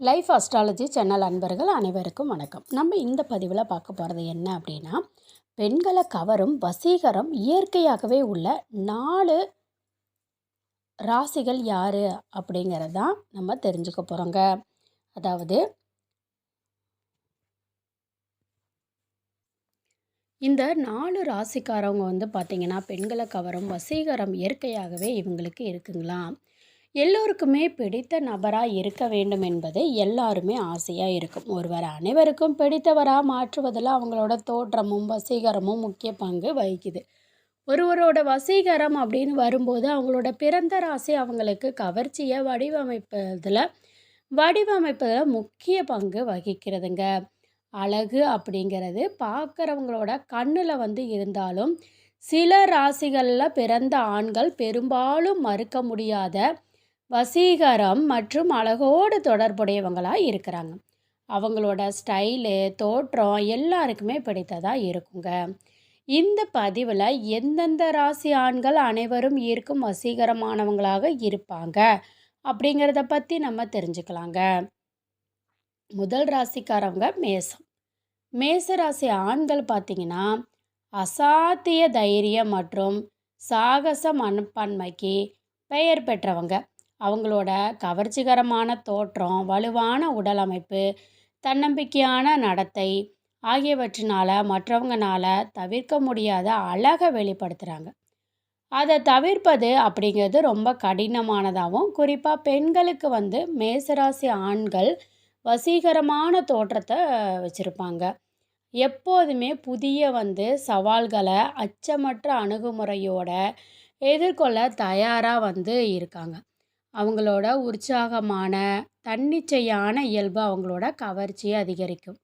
Life astrology channel அன்பர்கள் அனைவருக்கும் வணக்கம். நம்ம இந்த பதிவில் பார்க்க போகிறது என்ன அப்படின்னா பெண்களை கவரும் வசீகரம் இயற்கையாகவே உள்ள நாலு ராசிகள் யார் அப்படிங்கிறது தான் நம்ம தெரிஞ்சுக்க போகிறோங்க அதாவது இந்த நாலு ராசிக்காரவங்க வந்து பார்த்திங்கன்னா பெண்களை கவரும் வசீகரம் இயற்கையாகவே இவங்களுக்கு இருக்குங்களா எல்லோருக்குமே பிடித்த நபராக இருக்க வேண்டும் என்பது எல்லாருமே ஆசையாக இருக்கும். ஒருவர் அனைவருக்கும் பிடித்தவராக மாற்றுவதில் அவங்களோட தோற்றமும் வசீகரமும் முக்கிய பங்கு வகிக்குது. ஒருவரோட வசீகரம் அப்படின்னு வரும்போது அவங்களோட பிறந்த ராசி அவங்களுக்கு கவர்ச்சியை வடிவமைப்பதில் வடிவமைப்பதில் முக்கிய பங்கு வகிக்கிறதுங்க. அழகு அப்படிங்கிறது பார்க்குறவங்களோட கண்ணில் வந்து இருந்தாலும் சில ராசிகளில் பிறந்த ஆண்கள் பெரும்பாலும் மறுக்க முடியாத வசீகரம் மற்றும் அழகோடு தொடர்புடையவங்களாக இருக்கிறாங்க. அவங்களோட ஸ்டைலு தோற்றம் எல்லாருக்குமே பிடித்ததாக இருக்குங்க. இந்த பதிவில் எந்தெந்த ராசி ஆண்கள் அனைவரும் ஈர்க்கும் வசீகரமானவங்களாக இருப்பாங்க அப்படிங்கிறத பற்றி நம்ம தெரிஞ்சுக்கலாங்க. முதல் ராசிக்காரவங்க மேசம். மேச ராசி ஆண்கள் பார்த்திங்கன்னா அசாத்திய தைரியம் மற்றும் சாகச மனப்பான்மைக்கு பெயர் பெற்றவங்க. அவங்களோட கவர்ச்சிகரமான தோற்றம் வலுவான உடல் அமைப்பு தன்னம்பிக்கையான நடத்தை ஆகியவற்றினால் மற்றவங்கனால தவிர்க்க முடியாத அழகை வெளிப்படுத்துகிறாங்க அதை தவிர்ப்பது அப்படிங்கிறது ரொம்ப கடினமானதாகவும் குறிப்பாக பெண்களுக்கு வந்து மேசராசி ஆண்கள் வசீகரமான தோற்றத்தை வச்சுருப்பாங்க. எப்போதுமே புதிய வந்து சவால்களை அச்சமற்ற அணுகுமுறையோட எதிர்கொள்ள தயாராக வந்து இருக்காங்க. அவங்களோட உற்சாகமான தன்னிச்சையான இயல்பு அவங்களோட கவர்ச்சியை அதிகரிக்கும்.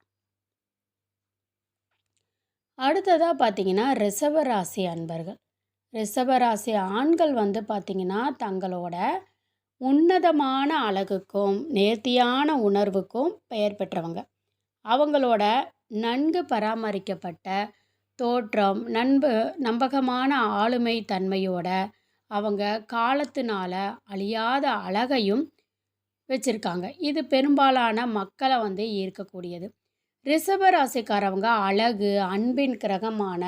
அடுத்ததாக பார்த்தீங்கன்னா ரிஷபராசி அன்பர்கள். ரிஷபராசி ஆண்கள் வந்து பார்த்திங்கன்னா தங்களோட உன்னதமான அழகுக்கும் நேர்த்தியான உணர்வுக்கும் பெயர் பெற்றவங்க. அவங்களோட நன்கு பராமரிக்கப்பட்ட தோற்றம் நண்பு நம்பகமான ஆளுமை தன்மையோட அவங்க காலத்தினால அழியாத அழகையும் வச்சுருக்காங்க. இது பெரும்பாலான மக்களை வந்து ஈர்க்கக்கூடியது. ரிஷப ராசிக்காரவங்க அழகு அன்பின் கிரகமான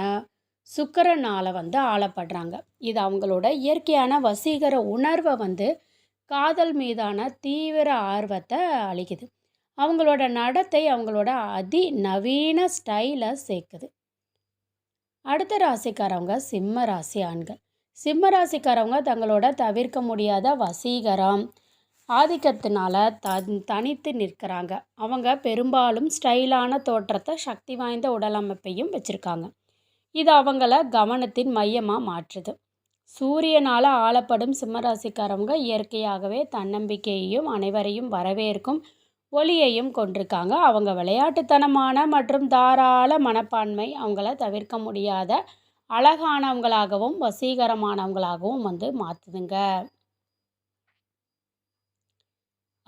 சுக்கரனால் வந்து ஆளப்படுறாங்க. இது அவங்களோட இயற்கையான வசீகர உணர்வை வந்து காதல் மீதான தீவிர ஆர்வத்தை அளிக்குது. அவங்களோட நடத்தை அவங்களோட அதி நவீன ஸ்டைலை சேர்க்குது. அடுத்த ராசிக்காரவங்க சிம்ம ராசி ஆண்கள். சிம்மராசிக்காரவங்க தங்களோட தவிர்க்க முடியாத வசீகரம். ஆதிக்கத்தினால தன் தனித்து நிற்கிறாங்க. அவங்க பெரும்பாலும் ஸ்டைலான தோற்றத்தை சக்தி வாய்ந்த உடலமைப்பையும் வச்சுருக்காங்க. இது அவங்கள கவனத்தின் மையமாக மாற்றுது. சூரியனால் ஆளப்படும் சிம்மராசிக்காரவங்க இயற்கையாகவே தன்னம்பிக்கையையும் அனைவரையும் வரவேற்கும் ஒளியையும் கொண்டிருக்காங்க. அவங்க விளையாட்டுத்தனமான மற்றும் தாராள மனப்பான்மை அவங்கள தவிர்க்க முடியாத அழகானவங்களாகவும் வசீகரமானவங்களாகவும் வந்து மாற்றுதுங்க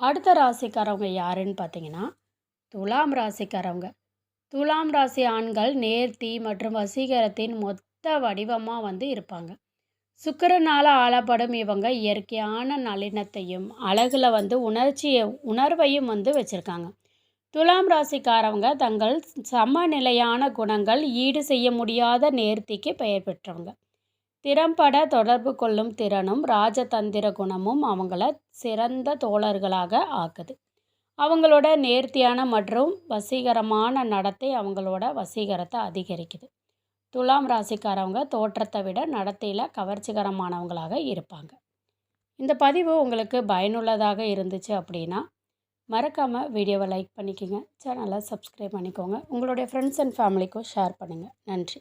அடுத்த ராசிக்காரவங்க யாருன்னு பார்த்தீங்கன்னா துலாம் ராசிக்காரவங்க. துலாம் ராசி ஆண்கள் நேர்த்தி மற்றும் வசீகரத்தின் மொத்த வடிவமாக வந்து இருப்பாங்க. சுக்கரனால் ஆளப்படும் இவங்க இயற்கையான நளினத்தையும் அழகில் வந்து உணர்ச்சியை உணர்வையும் வந்து வச்சுருக்காங்க. துலாம் ராசிக்காரவங்க தங்கள் சமநிலையான குணங்கள் ஈடு செய்ய முடியாத நேர்த்திக்கு பெயர் பெற்றவங்க. திறம்பட தொடர்பு கொள்ளும் திறனும் ராஜதந்திர குணமும் அவங்கள சிறந்த தோழர்களாக ஆக்குது. அவங்களோட நேர்த்தியான மற்றும் வசீகரமான நடத்தை அவங்களோட வசீகரத்தை அதிகரிக்குது. துலாம் ராசிக்காரவங்க தோற்றத்தை விட நடத்தையில் கவர்ச்சிகரமானவங்களாக இருப்பாங்க. இந்த பதிவு உங்களுக்கு பயனுள்ளதாக இருந்துச்சு அப்படின்னா மறக்காமல் வீடியோவை லைக் பண்ணிக்கோங்க. சேனலை சப்ஸ்கிரைப் பண்ணிக்கோங்க. உங்களுடைய ஃப்ரெண்ட்ஸ் அண்ட் ஃபேமிலிக்கும் ஷேர் பண்ணுங்கள் நன்றி.